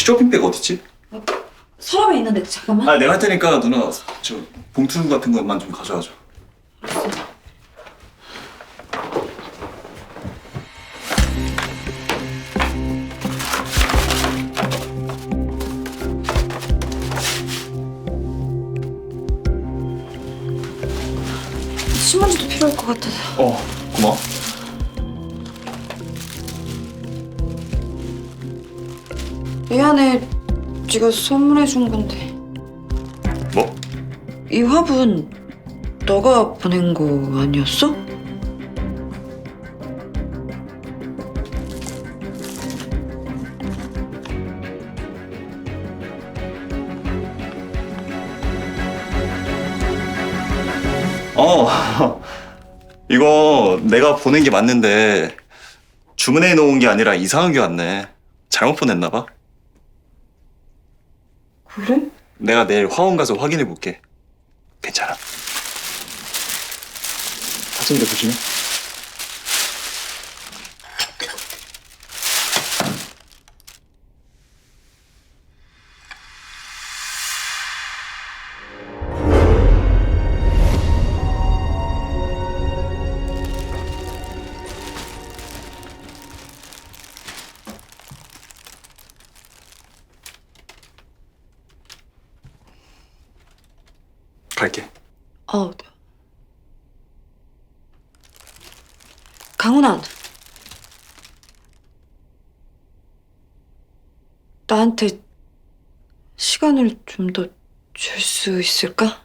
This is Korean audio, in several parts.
혹시 쇼핑백 어딨지? 서랍에 있는데 잠깐만. 아, 내가 할 테니까 누나 저 봉투 같은 것만 좀 가져와줘. 신문지도 필요할 것 같아서. 어, 고마워. 미안해. 네가 선물해 준 건데. 뭐? 이 화분 너가 보낸 거 아니었어? 어, 이거 내가 보낸 게 맞는데 주문해 놓은 게 아니라 이상한 게 왔네. 잘못 보냈나 봐. 그래? 내가 내일 화원 가서 확인해 볼게. 괜찮아. 사진도 보시면. 나한테 시간을 좀 더 줄 수 있을까?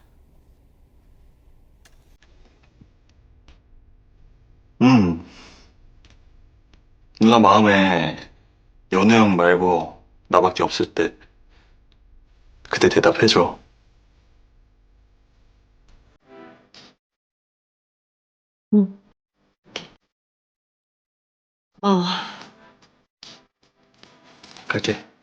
음. 누나 마음에 연우 형 말고 나밖에 없을 때 그때 대답해줘. 응. 어. 갈게.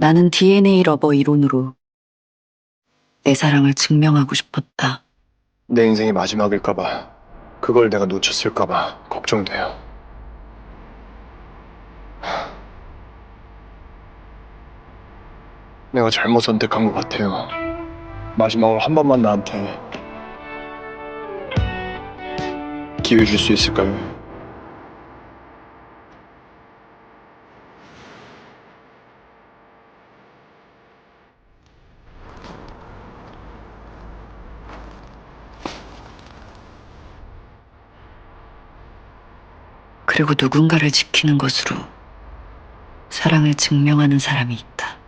나는 DNA 러버 이론으로 내 사랑을 증명하고 싶었다. 내 인생이 마지막일까봐 그걸 내가 놓쳤을까봐 걱정돼요. 하. 내가 잘못 선택한 것 같아요. 마지막으로 한 번만 나한테 기회 줄 수 있을까요? 그리고 누군가를 지키는 것으로 사랑을 증명하는 사람이 있다.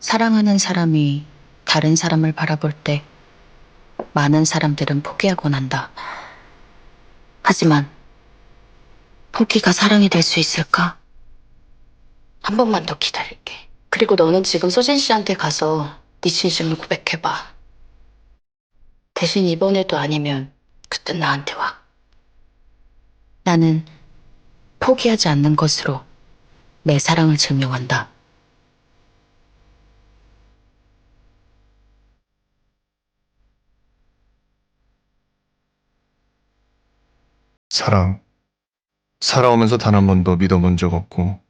사랑하는 사람이 다른 사람을 바라볼 때 많은 사람들은 포기하곤 한다. 하지만 포기가 사랑이 될 수 있을까? 한 번만 더 기다릴게. 그리고 너는 지금 소진 씨한테 가서 네 진심을 고백해봐. 대신 이번에도 아니면 그땐 나한테 와. 나는 포기하지 않는 것으로 내 사랑을 증명한다. 사랑. 살아오면서 단 한 번도 믿어본 적 없고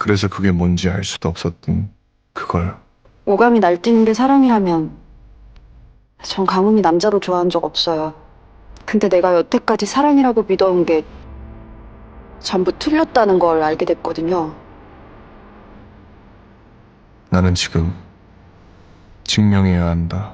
그래서 그게 뭔지 알 수도 없었던 그걸 오감이 날뛰는 게 사랑이라면 전 강훈이 남자로 좋아한 적 없어요. 근데 내가 여태까지 사랑이라고 믿어온 게 전부 틀렸다는 걸 알게 됐거든요. 나는 지금 증명해야 한다.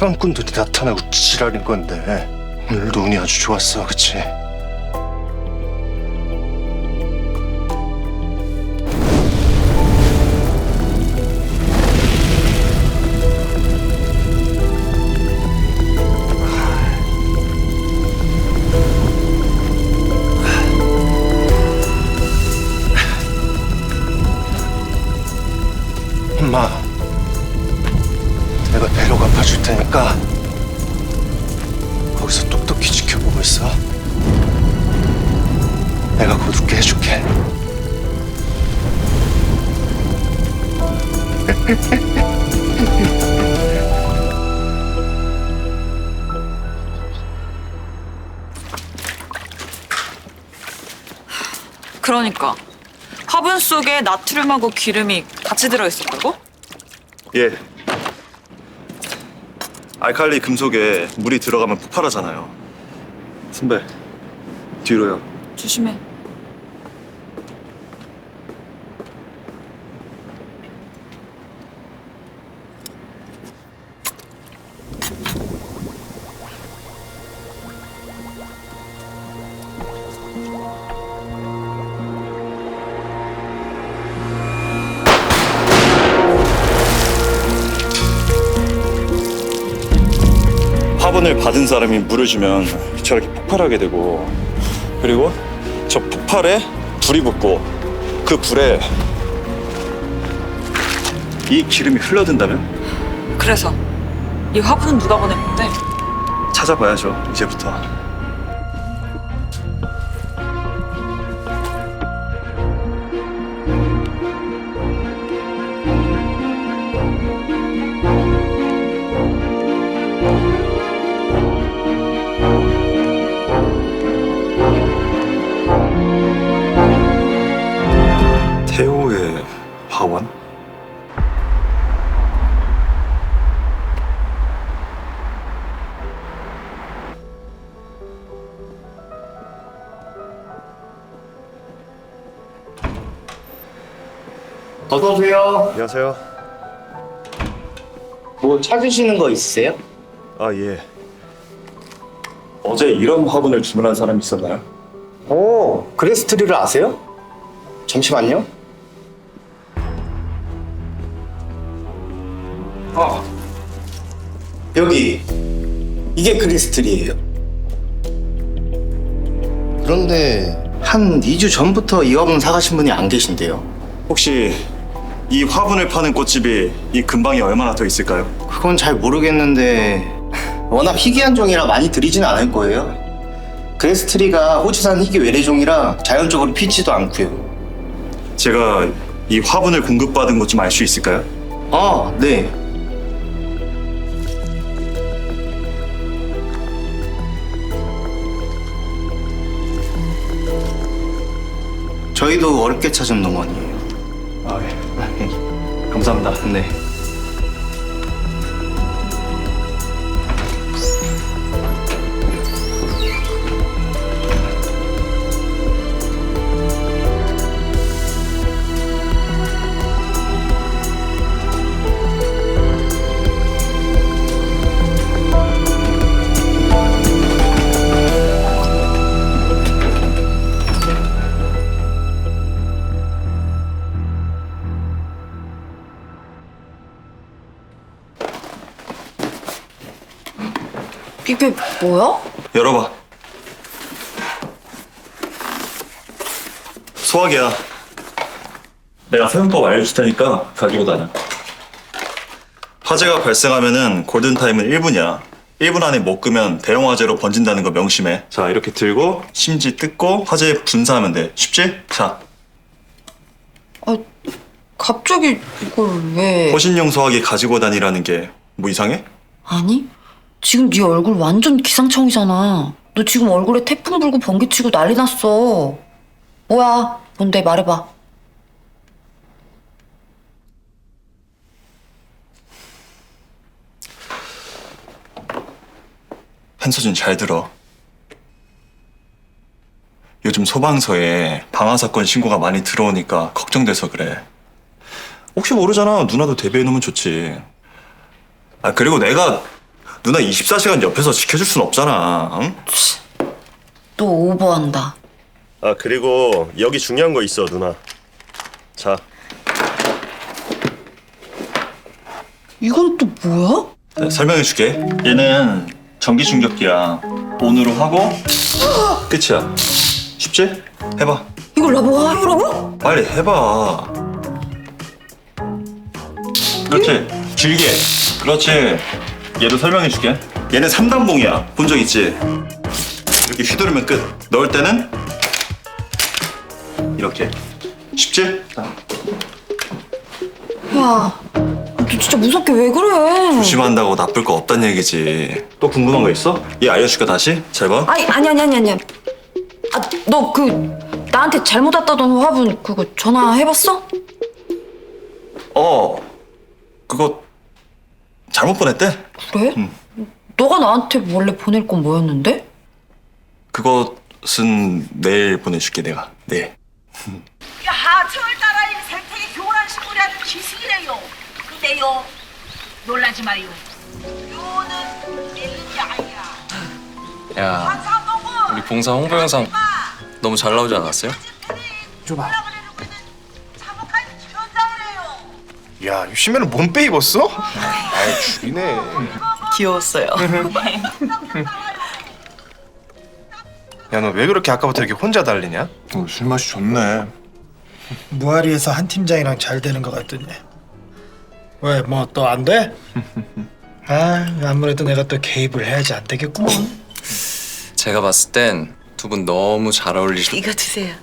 해방꾼들이 나타나고 지랄인 건데 오늘도 운이 아주 좋았어 그치? 속에 나트륨하고 기름이 같이 들어있었다고? 예. 알칼리 금속에 물이 들어가면 폭발하잖아요. 선배, 뒤로요. 조심해. 받은 사람이 물을 주면 저렇게 폭발하게 되고 그리고 저 폭발에 불이 붙고 그 불에 이 기름이 흘러든다면 그래서 이 화분은 누가 보낸 건데? 찾아봐야죠 이제부터 어서 오세요. 안녕하세요 뭐 찾으시는 거 있으세요? 아 예. 어제 이런 화분을 주문한 사람이 있었나요? 오, 그레스트리를 아세요? 잠시만요. 아, 여기 이게 그리스트리예요. 그런데 한 2주 전부터 이 화분 사가신 분이 안 계신데요. 혹시 이 화분을 파는 꽃집이 이 근방에 얼마나 더 있을까요? 그건 잘 모르겠는데 워낙 희귀한 종이라 많이 들이진 않을 거예요. 그레스트리가 호주산 희귀 외래종이라 자연적으로 피지도 않고요. 제가 이 화분을 공급받은 곳 좀 알 수 있을까요? 아, 네. 저희도 어렵게 찾은 농원이에요. 아 예. 감사합니다. 네. 이게 뭐야? 열어봐. 소화기야. 내가 사용법 알려줄 테니까 가지고 다녀. 화재가 발생하면은 골든타임은 1분이야. 1분 안에 못 끄면 대형 화재로 번진다는 거 명심해. 자, 이렇게 들고 심지 뜯고 화재 분사하면 돼. 쉽지? 자, 아, 갑자기 이걸 왜? 호신용 소화기 가지고 다니라는 게 뭐 이상해? 아니? 지금 네 얼굴 완전 기상청이잖아. 너 지금 얼굴에 태풍 불고 번개 치고 난리 났어. 뭐야? 뭔데 말해봐. 한서준 잘 들어. 요즘 소방서에 방화 사건 신고가 많이 들어오니까 걱정돼서 그래. 혹시 모르잖아. 누나도 대비해 놓으면 좋지. 아 그리고 내가 누나 24시간 옆에서 지켜줄 순 없잖아. 응? 또 오버한다. 아 그리고 여기 중요한 거 있어 누나 자 이건 또 뭐야? 네, 설명해 줄게. 얘는 전기 충격기야. 온으로 하고 끝이야. 쉽지? 해봐. 이걸 나보고 하라고? 빨리 해봐. 그렇지. 길게. 그렇지. 얘도 설명해줄게. 얘는 3단봉이야. 본 적 있지? 이렇게 휘두르면 끝. 넣을 때는 이렇게. 쉽지? 자, 야, 너 진짜 무섭게 왜 그래? 조심한다고 나쁠 거 없단 얘기지. 또 궁금한 거 있어? 얘 알려줄까 다시? 잘 봐. 아니 아니 아니 아니 아니. 아, 너 그 나한테 잘못 왔다던 화분 그거 전화해봤어? 어. 그거 잘못 보냈대? 그래? 너가 나한테 원래 보낼 건 뭐였는데? 그것은 내일 보내줄게 내가. 네. 하청을 따라 이 생태계 교란한 식물이 아주 기승이래요. 근데요, 놀라지 마요. 요는 밀는 게 아니야. 야, 우리 봉사 홍보 영상 너무 잘 나오지 않았어요? 줘봐. 야, 유시면은 몸빼 입었어? 아이, 죽이네. 귀여웠어요. 야, 너 왜 그렇게 아까부터 이렇게 혼자 달리냐? 어, 술 맛이 좋네. 무아리에서 한 팀장이랑 잘 되는 것 같더니 왜 뭐 또 안 돼? 아 아무래도 내가 또 개입을 해야지 안 되겠구먼 제가 봤을 땐 두 분 너무 잘 어울리시. 이거 드세요.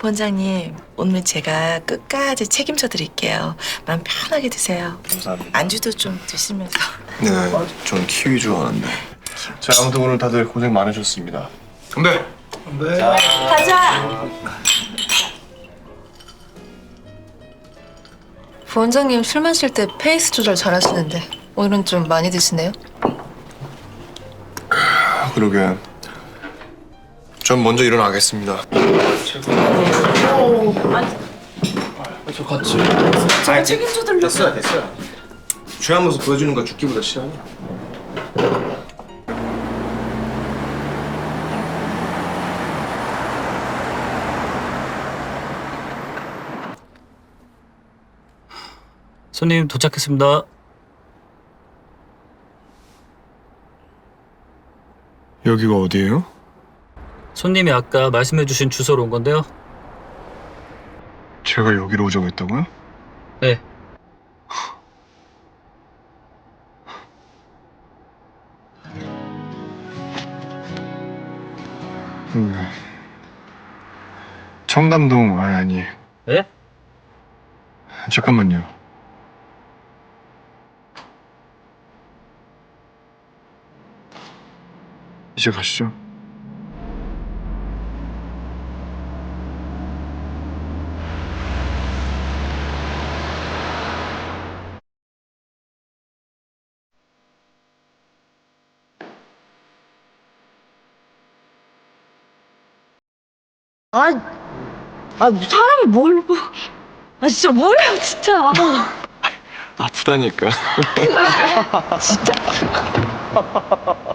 본장님, 오늘 제가 끝까지 책임져 드릴게요. 마음 편하게 드세요. 감사합니다. 안주도 좀 드시면서. 네, 전 키위 좋아하는데. 자, 아무튼 오늘 다들 고생 많으셨습니다. 근데 네. 부원장님 술 마실 때 페이스 조절 잘하시는데 오늘은 좀 많이 드시네요. 아, 그러게. 전 먼저 일어나겠습니다. 됐어요, 됐어요. 죄한 모습 보여주는 거 죽기보다 싫어하냐? 손님 도착했습니다. 여기가 어디예요? 손님이 아까 말씀해주신 주소로 온 건데요. 제가 여기로 오자고 했다고요? 네. 음. 청담동 아니 아니 네? 잠깐만요. 이제 가시죠. 아, 아 사람이 뭘 보? 아 진짜 뭐예요 진짜. 아프다니까.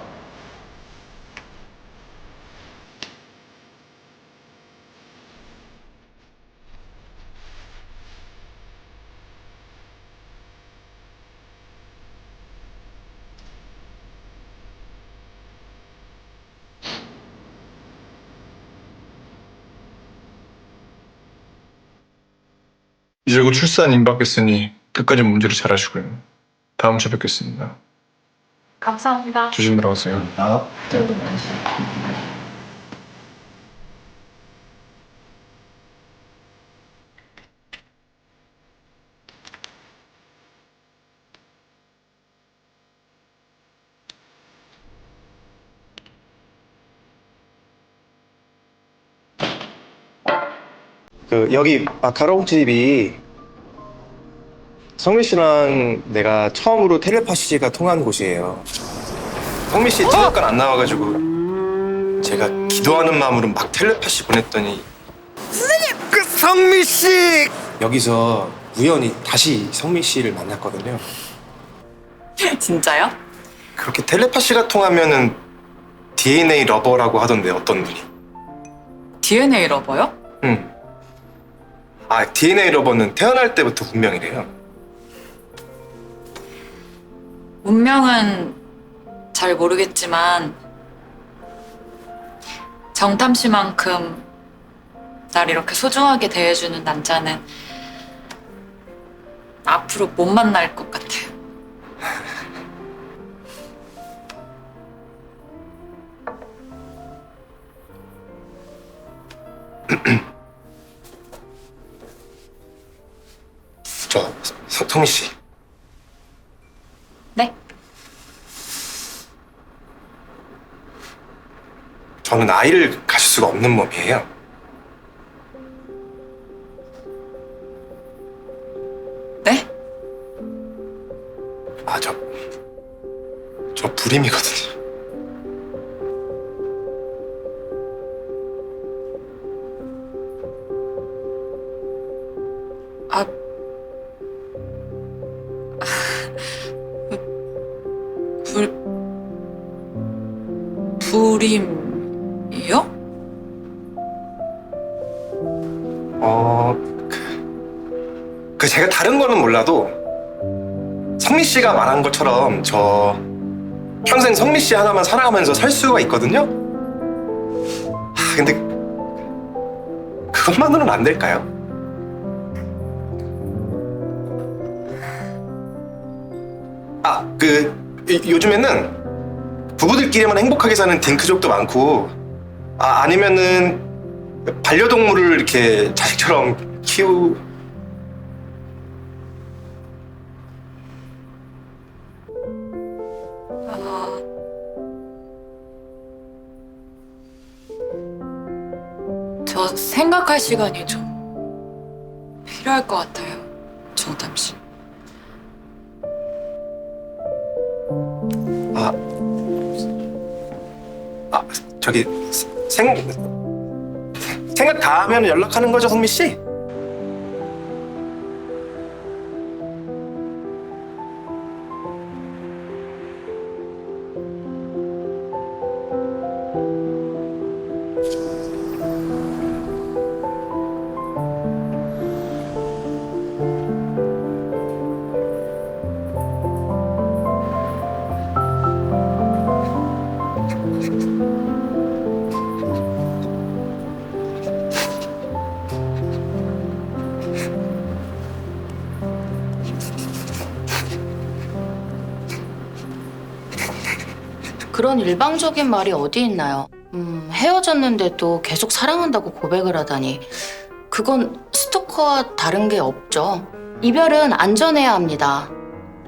이제 곧 출산 임박했으니 끝까지 문제를 잘 하시고요. 다음 주에 뵙겠습니다. 감사합니다. 조심 들어가세요. 그 여기 마카롱 집이 성민 씨랑 내가 처음으로 텔레파시가 통한 곳이에요. 성민 씨 잠깐 안 나와가지고 제가 기도하는 마음으로 막 텔레파시 보냈더니 선생님 그 성민 씨 여기서 우연히 다시 성민 씨를 만났거든요. 진짜요? 그렇게 텔레파시가 통하면은 DNA 러버라고 하던데 어떤 분이? DNA 러버요? 응. 아 DNA 러버는 태어날 때부터 운명이래요. 운명은 잘 모르겠지만 정탐 씨만큼 날 이렇게 소중하게 대해주는 남자는 앞으로 못 만날 것 같아요. 저 서- 성민 씨. 네? 저는 아이를 가질 수가 없는 몸이에요. 네? 아, 저, 저 불임이거든요. 아, 불, 불임 제가 다른 거는 몰라도 성민 씨가 말한 것처럼 저 평생 성민 씨 하나만 사랑하면서 살 수가 있거든요. 아, 근데 그것만으로는 안 될까요? 아, 그 요- 요즘에는 부부들끼리만 행복하게 사는 딩크족도 많고 아, 아니면은 반려동물을 이렇게 자식처럼 키우 생각할 시간이 좀 필요할 것 같아요, 정담 씨. 아, 아 저기 생 생각 다 하면 연락하는 거죠, 성미 씨? 그런 일방적인 말이 어디 있나요? 음, 헤어졌는데도 계속 사랑한다고 고백을 하다니. 그건 스토커와 다른 게 없죠. 이별은 안전해야 합니다.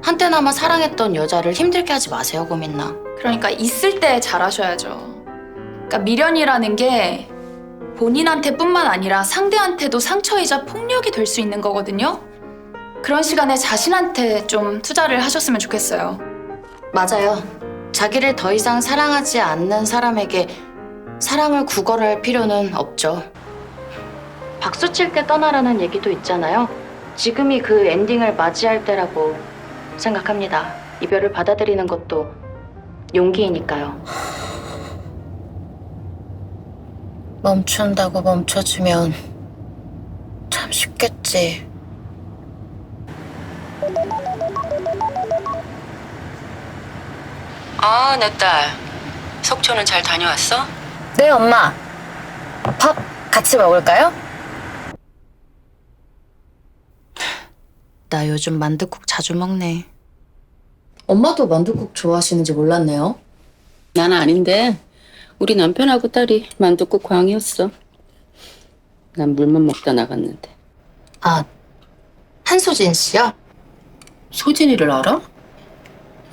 한때나마 사랑했던 여자를 힘들게 하지 마세요, 고민나. 그러니까 있을 때 잘하셔야죠. 그러니까 미련이라는 게 본인한테뿐만 아니라 상대한테도 상처이자 폭력이 될 수 있는 거거든요. 그런 시간에 자신한테 좀 투자를 하셨으면 좋겠어요. 맞아요. 자기를 더 이상 사랑하지 않는 사람에게 사랑을 구걸할 필요는 없죠. 박수 칠 때 떠나라는 얘기도 있잖아요. 지금이 그 엔딩을 맞이할 때라고 생각합니다. 이별을 받아들이는 것도 용기이니까요. 멈춘다고 멈춰주면 참 쉽겠지. 아, 내 딸. 속초는 잘 다녀왔어? 네, 엄마. 밥 같이 먹을까요? 나 요즘 만둣국 자주 먹네. 엄마도 만둣국 좋아하시는지 몰랐네요. 난 아닌데 우리 남편하고 딸이 만둣국 광이었어. 난 물만 먹다 나갔는데. 아, 한소진 씨요? 소진이를 알아?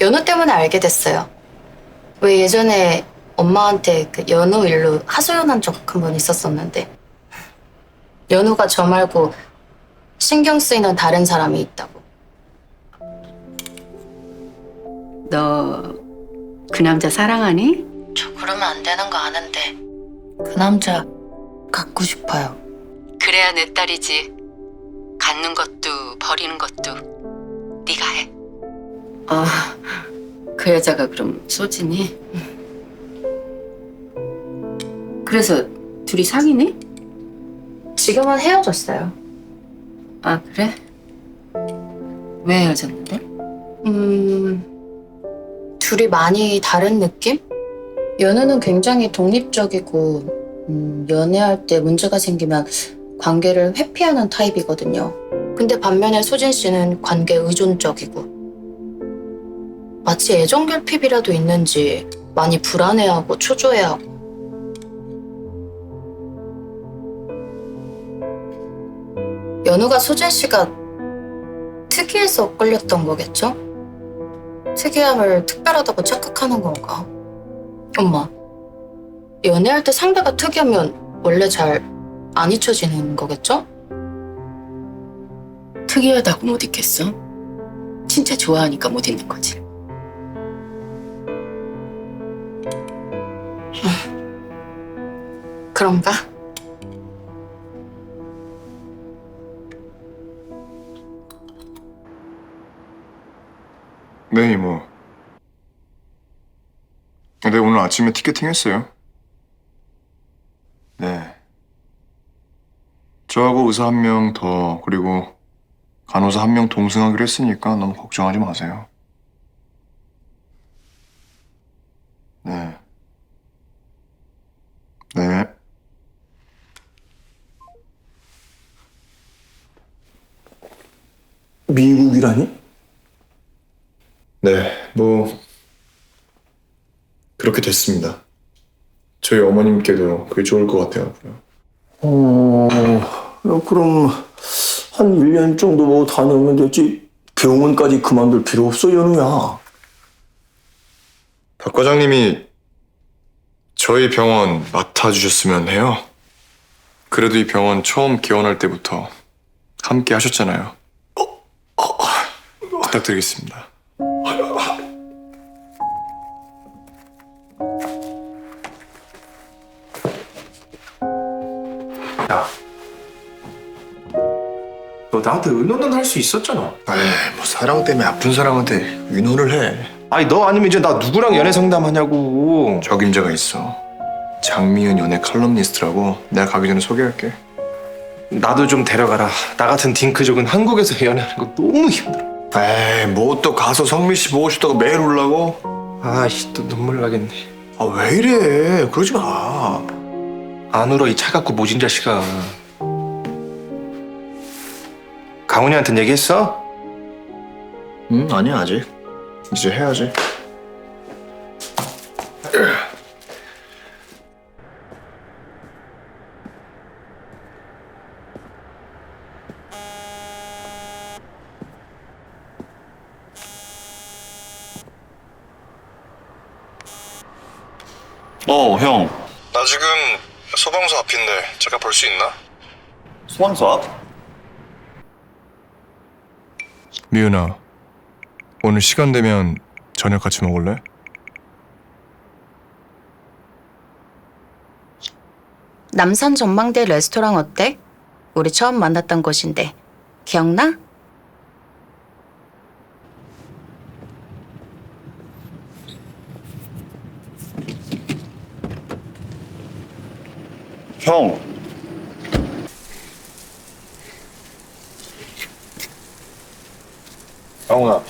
연우 때문에 알게 됐어요. 왜 예전에 엄마한테 그 연우 일로 하소연한 적 한 번 있었었는데 연우가 저 말고 신경 쓰이는 다른 사람이 있다고. 너 그 남자 사랑하니? 저 그러면 안 되는 거 아는데 그 남자 갖고 싶어요. 그래야 내 딸이지. 갖는 것도 버리는 것도 네가 해. 아, 그 여자가 그럼 소진이? 그래서 둘이 사귀니? 지금은 헤어졌어요. 아, 그래? 왜 헤어졌는데? 음, 둘이 많이 다른 느낌? 연우는 굉장히 독립적이고, 음, 연애할 때 문제가 생기면 관계를 회피하는 타입이거든요. 근데 반면에 소진 씨는 관계 의존적이고, 마치 애정 결핍이라도 있는지 많이 불안해하고 초조해하고. 연우가 소진 씨가 특이해서 끌렸던 거겠죠? 특이함을 특별하다고 착각하는 건가? 엄마, 연애할 때 상대가 특이하면 원래 잘 안 잊혀지는 거겠죠? 특이하다고 못 있겠어? 진짜 좋아하니까 못 있는 거지. 그런가? 네, 이모. 네, 오늘 아침에 티켓팅 했어요. 네. 저하고 의사 한 명 더, 그리고 간호사 한 명 동승하기로 했으니까 너무 걱정하지 마세요. 네. 네. 미국이라니? 네, 뭐 그렇게 됐습니다. 저희 어머님께도 그게 좋을 것 같아요. 어, 야, 그럼 한 1년 정도 뭐 다녀오면 되지. 병원까지 그만둘 필요 없어, 연우야. 박 과장님이 저희 병원 맡아주셨으면 해요. 그래도 이 병원 처음 개원할 때부터 함께 하셨잖아요. 부탁드리겠습니다. 야, 너 나한테 의논은 할 수 있었잖아. 에이, 뭐 사랑 때문에 아픈 사람한테 의논을 해. 아니 너 아니면 이제 나 누구랑 연애 상담하냐고. 적임자가 있어. 장미은 연애 칼럼니스트라고 내가 가기 전에 소개할게. 나도 좀 데려가라. 나 같은 딩크족은 한국에서 연애하는 거 너무 힘들어. 에이, 뭐 또 가서 성미 씨 보고 싶다고 매일 울라고? 아씨 또 눈물 나겠네. 아, 왜 이래? 그러지 마. 안 울어 이 차갑고 모진 자식아. 강훈이한테 얘기했어? 응, 아니야, 아직. 이제 해야지. 어, 형. 나 지금 소방서 앞인데 잠깐 볼수 있나? 소방서 앞? 미은아, 오늘 시간 되면 저녁 같이 먹을래? 남산 전망대 레스토랑 어때? 우리 처음 만났던 곳인데 기억나? 형. 강훈아.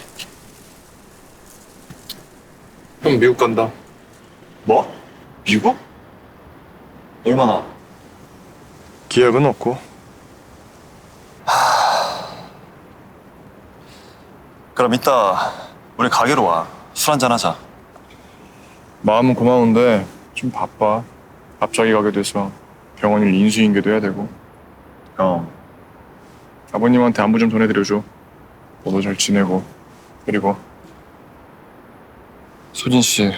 형 미국 간다. 뭐? 미국? 얼마나? 기약은 없고. 그럼 이따 우리 가게로 와. 술 한잔 하자. 마음은 고마운데 좀 바빠. 갑자기 가게 돼서 병원 일 인수인계도 해야 되고. 형, 아버님한테 안부 좀 전해드려줘. 너도 잘 지내고. 그리고 소진 씨,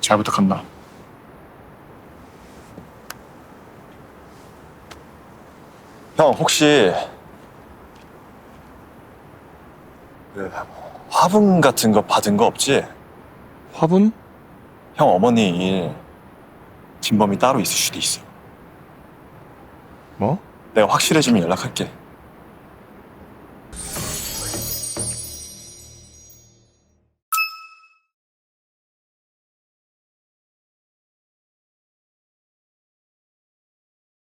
잘 부탁한다. 형 혹시 그 화분 같은 거 받은 거 없지? 화분? 형 어머니 일 진범이 따로 있을 수도 있어. 뭐? 내가 확실해지면 연락할게.